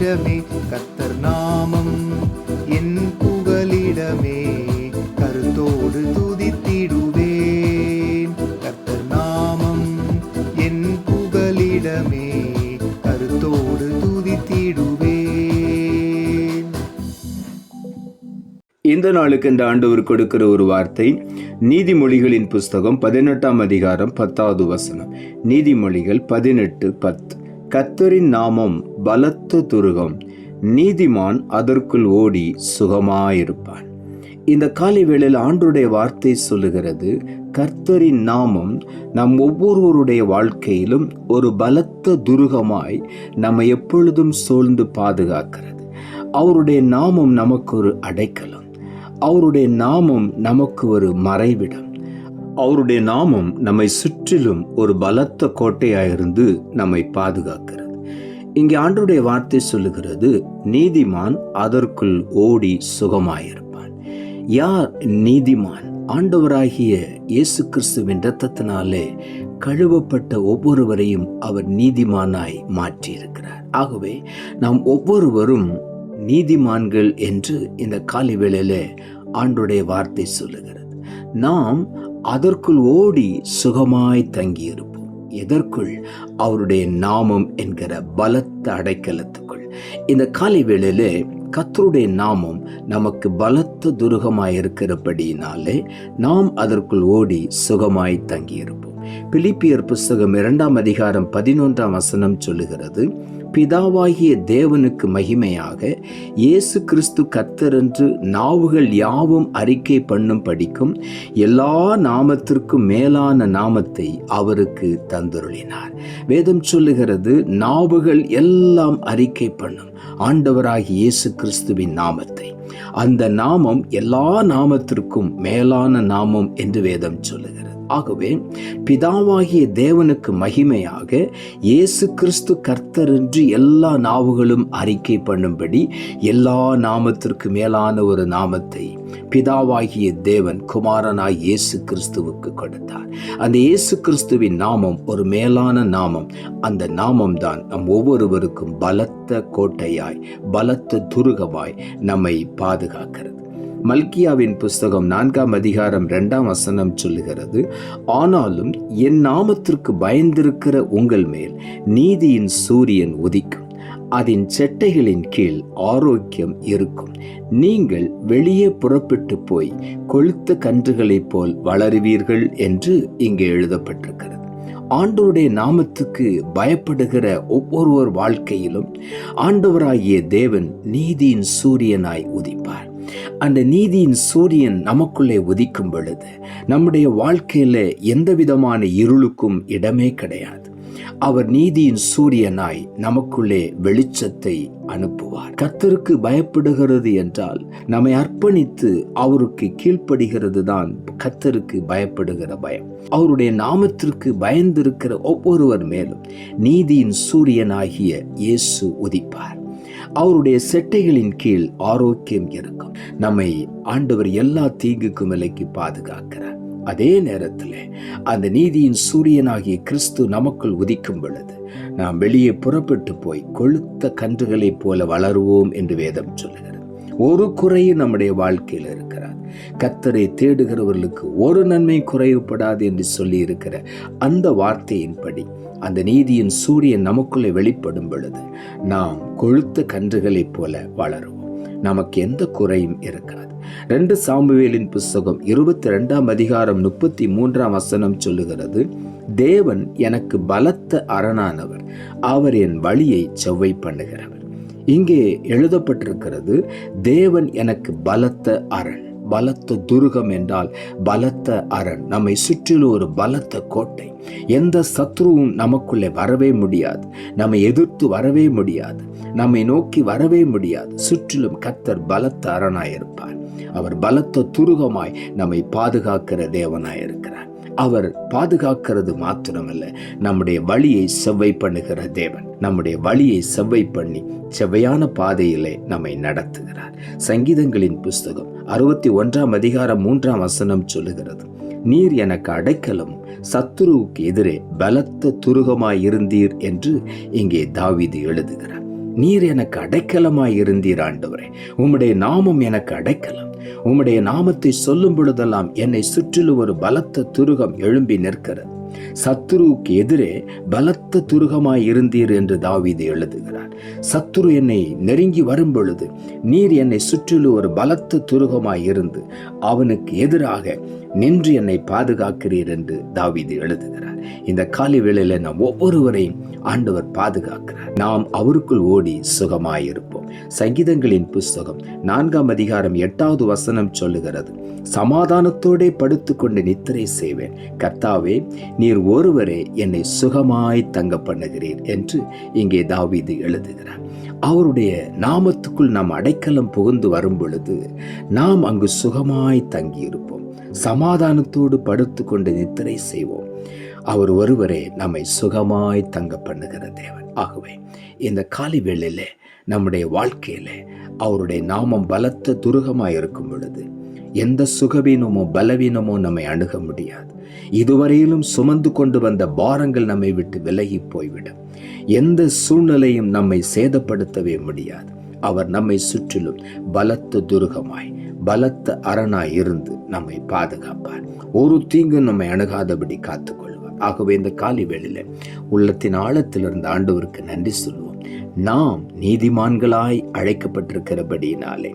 ஸ்தோத்திரமே கத்தர் நாமம். என் புகலிடமே கருத்தோடு துதித்திடுவேன். கத்தர் நாமம் என் புகலிடமே கருத்தோடு துதித்திடுவேன். இந்த நாளுக்கு இந்த ஆண்டவர் கொடுக்கிற ஒரு வார்த்தை நீதிமொழிகளின் புஸ்தகம் பதினெட்டாம் அதிகாரம் பத்தாவது வசனம். நீதிமொழிகள் பதினெட்டு பத்து. கத்தரின் நாமம் பலத்த துருகம் நீதிமான் அதற்குள் ஓடி சுகமாயிருப்பான். இந்த காலை வேளையில் ஆண்டுடைய வார்த்தை சொல்லுகிறது கர்த்தரின் நாமம் நம் ஒவ்வொருவருடைய வாழ்க்கையிலும் ஒரு பலத்த துருகமாய் நம்ம எப்பொழுதும் சூழ்ந்து பாதுகாக்கிறது. அவருடைய நாமம் நமக்கு ஒரு அடைக்கலம். அவருடைய நாமம் நமக்கு ஒரு மறைவிடம். அவருடைய நாமம் நம்மை சுற்றிலும் ஒரு பலத்த கோட்டையாயிருந்து நம்மை பாதுகாக்கிறது. இங்கே ஆண்டுடைய வார்த்தை சொல்லுகிறது நீதிமான் அதற்குள் ஓடி சுகமாயிருப்பான். யார் நீதிமான்? ஆண்டவராகிய இயேசு கிறிஸ்துவின் இரத்தத்தினாலே கழுவப்பட்ட ஒவ்வொருவரையும் அவர் நீதிமானாய் மாற்றியிருக்கிறார். ஆகவே நாம் ஒவ்வொருவரும் நீதிமான்கள் என்று இந்த காலை வேளையில ஆண்டுடைய வார்த்தை சொல்லுகிறது. நாம் அதற்குள் ஓடி சுகமாய் தங்கியிருப்போம். எதற்குள் அவருடைய நாமம் என்கிற பலத்த அடைக்கலத்துக்குள். இந்த காலை வேளையிலே கத்தருடைய நாமம் நமக்கு பலத்த துருகமாய் இருக்கிறபடியினாலே நாம் அதற்குள் ஓடி சுகமாய் தங்கியிருப்போம். பிலிப்பியர் புஸ்தகம் இரண்டாம் அதிகாரம் பதினொன்றாம் வசனம் சொல்லுகிறது பிதாவாகிய தேவனுக்கு மகிமையாக இயேசு கிறிஸ்து கர்த்தர் என்று நாவுகள் யாவும் அறிக்கை பண்ணும் படிக்கும் எல்லா நாமத்திற்கும் மேலான நாமத்தை அவருக்கு தந்துருளினார். வேதம் சொல்லுகிறது நாவுகள் எல்லாம் அறிக்கை பண்ணும் ஆண்டவராகிய இயேசு கிறிஸ்துவின் நாமத்தை. அந்த நாமம் எல்லா நாமத்திற்கும் மேலான நாமம் என்று வேதம் சொல்லுகிறது. ஆகவே பிதாவாகிய தேவனுக்கு மகிமையாக இயேசு கிறிஸ்து கர்த்தர் என்று எல்லா நாவுகளும் அறிக்கை பண்ணும்படி எல்லா நாமத்திற்கு மேலான ஒரு நாமத்தை பிதாவாகிய தேவன் குமாரனாய் இயேசு கிறிஸ்துவுக்கு கொடுத்தார். அந்த இயேசு கிறிஸ்துவின் நாமம் ஒரு மேலான நாமம். அந்த நாமம் தான் நம் ஒவ்வொருவருக்கும் பலத்த கோட்டையாய் பலத்த துருகமாய் நம்மை பாதுகாக்கிறது. மல்கியாவின் புஸ்தகம் நான்காம் அதிகாரம் இரண்டாம் வசனம் சொல்லுகிறது ஆனாலும் என் நாமத்திற்கு பயந்திருக்கிற உங்கள் மேல் நீதியின் சூரியன் உதிக்கும். அதன் செட்டைகளின் கீழ் ஆரோக்கியம் இருக்கும். நீங்கள் வெளியே புறப்பட்டு போய் கொழுத்த கன்றுகளைப் போல் வளருவீர்கள் என்று இங்கே எழுதப்பட்டிருக்கிறது. ஆண்டவருடைய நாமத்துக்கு பயப்படுகிற ஒவ்வொருவர் வாழ்க்கையிலும் ஆண்டவராகிய தேவன் நீதியின் சூரியனாய் உதிப்பார். அந்த நீதியின் சூரியன் நமக்குள்ளே உதிக்கும் பொழுது நம்முடைய வாழ்க்கையில எந்த விதமான இருளுக்கும் இடமே கிடையாது. அவர் நீதியின் சூரியனாய் நமக்குள்ளே வெளிச்சத்தை அனுப்புவார். கத்தருக்கு பயப்படுகிறது என்றால் நம்மை அர்ப்பணித்து அவருக்கு கீழ்ப்படுகிறது தான் கத்தருக்கு பயப்படுகிற பயம். அவருடைய நாமத்திற்கு பயந்திருக்கிற ஒவ்வொருவர் மேலும் நீதியின் சூரியனாகிய இயேசு உதிப்பார். அவருடைய செட்டைகளின் கீழ் ஆரோக்கியம் இருக்கும். நம்மை ஆண்டவர் எல்லா தீங்குக்கும் விலைக்கு பாதுகாக்கிறார் அதே நேரத்தில் அந்த நீதியின் சூரியனாகிய கிறிஸ்து நமக்குள் உதிக்கும் பொழுது நாம் வெளியே புறப்பட்டு போய் கொழுத்த கன்றுகளைப் போல வளருவோம் என்று வேதம் சொல்லுகிறது. ஒரு குறையும் நம்முடைய வாழ்க்கையில் இருக்கிறார். கத்தரை தேடுகிறவர்களுக்கு ஒரு நன்மை குறைவுபடாது என்று சொல்லி இருக்கிற அந்த வார்த்தையின்படி அந்த நீதியின் சூரியன் நமக்குள்ளே வெளிப்படும் பொழுது நாம் கொழுத்த கன்றுகளைப் போல வளருவோம். நமக்கு எந்த குறையும் இருக்காது. ரெண்டு சாமுவேலின் புஸ்தகம் இருபத்தி ரெண்டாம் அதிகாரம் முப்பத்தி மூன்றாம் வசனம் சொல்லுகிறது தேவன் எனக்கு பலத்த அரணானவர். அவர் என் வழியை செவ்வை பண்ணுகிறவர். இங்கே எழுதப்பட்டிருக்கிறது தேவன் எனக்கு பலத்த அரண். பலத்த துருகம் என்றால் பலத்த அரண். நம்மை சுற்றிலும் ஒரு பலத்த கோட்டை. எந்த சத்ருவும் நமக்குள்ளே வரவே முடியாது. நம்மை எதிர்த்து வரவே முடியாது. நம்மை நோக்கி வரவே முடியாது. சுற்றிலும் கத்தர் பலத்த அரணாயிருப்பார். அவர் பலத்த துருகமாய் நம்மை பாதுகாக்கிற தேவனாயிருக்கிறார். அவர் பாதுகாக்கிறது மாத்திரமல்ல நம்முடைய வழியை செவ்வை பண்ணுகிற தேவன். நம்முடைய வழியை செவ்வை பண்ணி செவ்வையான பாதையிலே நம்மை நடத்துகிறார். சங்கீதங்களின் புஸ்தகம் அறுபத்தி ஒன்றாம் அதிகாரம் மூன்றாம் வசனம் சொல்லுகிறது நீர் எனக்கு அடைக்கலம் சத்துருவுக்கு எதிரே பலத்த துருகமாய் இருந்தீர் என்று இங்கே தாவிது எழுதுகிறார். நீர் எனக்கு அடைக்கலமாய் இருந்தீர் ஆண்டவரே உம்முடைய நாமம் எனக்கு அடைக்கலம் உம்முடைய நாமத்தை சொல்லும் பொழுதெல்லாம் என்னை சுற்றிலும் ஒரு பலத்த துருகம் எழும்பி நிற்கிறது. சத்துருவுக்கு எதிரே பலத்த துருகமாய் இருந்தீர் என்று தாவீது எழுதுகிறார். சத்துரு என்னை நெருங்கி வரும் பொழுது நீர் என்னை சுற்றிலும் ஒரு பலத்த துருகமாய் இருந்து அவனுக்கு எதிராக நின்று என்னை பாதுகாக்கிறீர் என்று தாவீது எழுதுகிறார். இந்த காலை வேளையில் நாம் ஒவ்வொருவரையும் ஆண்டவர் பாதுகாக்கிறார். நாம் அவருக்குள் ஓடி சுகமாயிருப்போம். சங்கீதங்களின் புஸ்தகம் நான்காம் அதிகாரம் எட்டாவது வசனம் சொல்லுகிறது சமாதானத்தோடே படுத்துக்கொண்டு நித்திரை செய்வேன். கர்த்தாவே நீர் ஒருவரே என்னை சுகமாய் தங்க பண்ணுகிறீர் என்று இங்கே தாவீது எழுதுகிறார். அவருடைய நாமத்துக்குள் நாம் அடைக்கலம் புகுந்து வரும் பொழுது நாம் அங்கு சுகமாய் தங்கியிருப்போம். சமாதானத்தோடு படுத்துக்கொண்டு நித்திரை செய்வோம். அவர் ஒருவரே நம்மை சுகமாய் தங்க பண்ணுகிற தேவன். ஆகவே இந்த காலி வேளையில் நம்முடைய வாழ்க்கையில் அவருடைய நாமம் பலத்த துருகமாக இருக்கும் பொழுது எந்த சுகவீனமோ பலவீனமோ நம்மை அணுக முடியாது. இதுவரையிலும் சுமந்து கொண்டு வந்த பாரங்கள் நம்மை விட்டு விலகி போய்விடும். எந்த சூழ்நிலையும் நம்மை சேதப்படுத்தவே முடியாது. அவர் நம்மை சுற்றிலும் பலத்த துருகமாய் பலத்த அரணாய் இருந்து நம்மை பாதுகாப்பார். ஒரு தீங்கு நம்மை அணுகாதபடி காத்துக்கொள். ஆகவே இந்த காலை வேளையில் உள்ளத்தின் ஆழத்திலிருந்து ஆண்டவருக்கு நன்றி சொல்வோம் நாம் நீதிமான்களாய் அழைக்கப்பட்டிருக்கிறபடியினாலே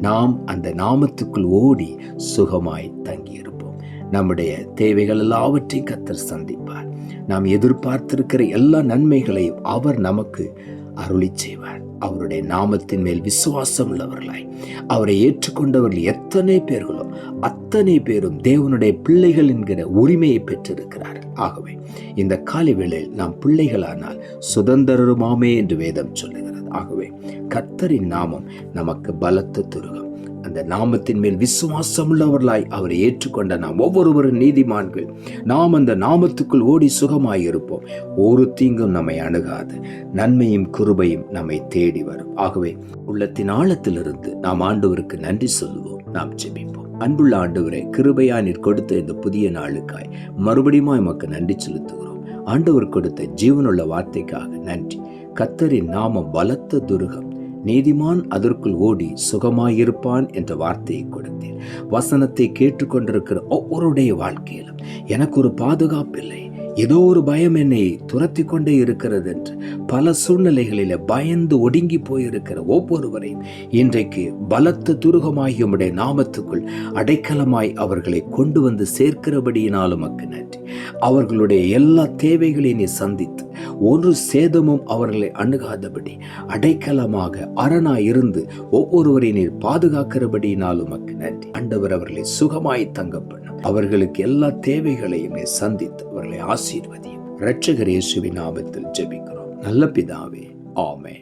நாம் அந்த நாமத்துக்குள் ஓடி சுகமாய் தங்கியிருப்போம். நம்முடைய தேவைகள் எல்லாவற்றையும் கத்தர் சந்திப்பார். நாம் எதிர்பார்த்திருக்கிற எல்லா நன்மைகளையும் அவர் நமக்கு அருளி செய்வார். அவருடைய நாமத்தின் மேல் விசுவாசம் உள்ளவர்களாய் அவரை ஏற்றுக்கொண்டவர்கள் எத்தனை பேர்களோ அத்தனை பேரும் தேவனுடைய பிள்ளைகள் என்கிற உரிமையை பெற்றிருக்கிறார் ஆகவே இந்த காலை வேளையில் நாம் பிள்ளைகளானால் சுதந்திரருமாமே என்று வேதம் சொல்லுகிறது. ஆகவே கர்த்தரின் நாமம் நமக்கு பலத்த துருகம். அந்த நாமத்தின் மேல் விசுவாசம் உள்ளவர்களாய் அவரை ஏற்றுக்கொண்ட நாம் ஒவ்வொருவரும் நீதிமான்கள். நாம் அந்த நாமத்துக்குள் ஓடி சுகமாயிருப்போம். ஒரு தீங்கும் நம்மை அணுகாது. நன்மையும் குருபையும் நம்மை தேடி வரும். ஆகவே உள்ளத்தின் ஆழத்திலிருந்து நாம் ஆண்டவருக்கு நன்றி சொல்லுவோம். நாம் ஜெபிப்போம். அன்புள்ள ஆண்டவரே கிருபையா நீர் கொடுத்த இந்த புதிய நாளுக்காய் மறுபடியும் எமக்கு நன்றி செலுத்துகிறோம். ஆண்டவர் கொடுத்த ஜீவனுள்ள வார்த்தைக்காக நன்றி. கத்தரின் நாமம் பலத்த துருகம். நீதிமான் அதற்குள் ஓடி சுகமாயிருப்பான் என்ற வார்த்தையை கொடுத்தேன். வசனத்தை கேட்டுக்கொண்டிருக்கிற ஒவ்வொருடைய வாழ்க்கையிலும் எனக்கு ஒரு பாதுகாப்பில்லை ஏதோ ஒரு பயம் என்னை துரத்தி கொண்டே இருக்கிறது என்று பல சூழ்நிலைகளில் பயந்து ஒடுங்கி போயிருக்கிற ஒவ்வொருவரையும் இன்றைக்கு பலத்த துருகமாகிய உடைய நாமத்துக்குள் அடைக்கலமாய் அவர்களை கொண்டு வந்து சேர்க்கிறபடியினாலும் மக்கு நன்றி. அவர்களுடைய எல்லா தேவைகளையும் நீ சந்தித்து ஒரு சேதமும் அவர்களை அணுகாதபடி அடைக்கலமாக அரணாய் இருந்து ஒவ்வொருவரை நீர் பாதுகாக்கிறபடியினாலும் உமக்கு நன்றி. ஆண்டவர் அவர்களை சுகமாய் தங்க பண்ணும். அவர்களுக்கு எல்லா தேவைகளையும் சந்தித்து அவர்களை ஆசீர்வதியும். இரட்சகர் இயேசுவின் நாமத்தில் ஜெபிக்கிறோம். நல்ல பிதாவே ஆமே